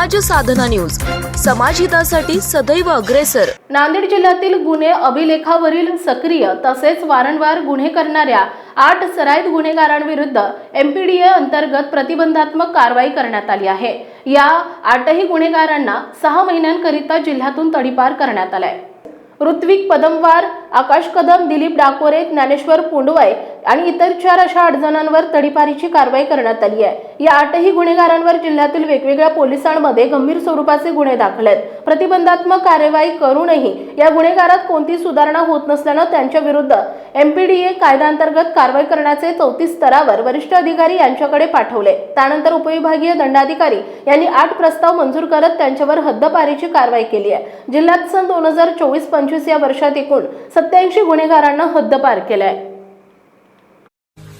साधना news. समाजहितासाठी सदैव अग्रेसर. नांदेड जिल्ह्यातील गुन्हे अभिलेखावरील सक्रिय तसेच वारंवार गुन्हे करणाऱ्या आठ सराईत गुन्हेगारांविरुद्ध एमपीडीए अंतर्गत प्रतिबंधात्मक कारवाई करण्यात आली आहे. या आठही गुन्हेगारांना सहा महिन्यांकरिता जिल्ह्यातून तडीपार करण्यात आलाय. ऋत्विक पदमवार आकाश कदम दिलीप डाकोरे ज्ञानेश्वर पुंडवाय आणि इतर चार अशा आठ जणांवर तडीपारीची कारवाई करण्यात आली आहे. या आठही गुन्हेगारांवर जिल्ह्यातील वेगवेगळ्या पोलिसांमध्ये गंभीर स्वरूपाचे गुन्हे दाखल आहेत. प्रतिबंधात्मक कार्यवाही करूनही या गुन्हेगारात कोणती सुधारणा होत नसल्यानं त्यांच्या विरुद्ध एमपीडीए कायद्याअंतर्गत कारवाई करण्याचे चौतीस स्तरावर वरिष्ठ अधिकारी यांच्याकडे पाठवले. त्यानंतर उपविभागीय दंडाधिकारी यांनी आठ प्रस्ताव मंजूर करत त्यांच्यावर हद्दपारीची कारवाई केली आहे. जिल्ह्यात सन दोन हजार चोवीस पंचवीस या वर्षात एकूण सत्याऐंशी गुन्हेगारांना हद्दपार केलाय.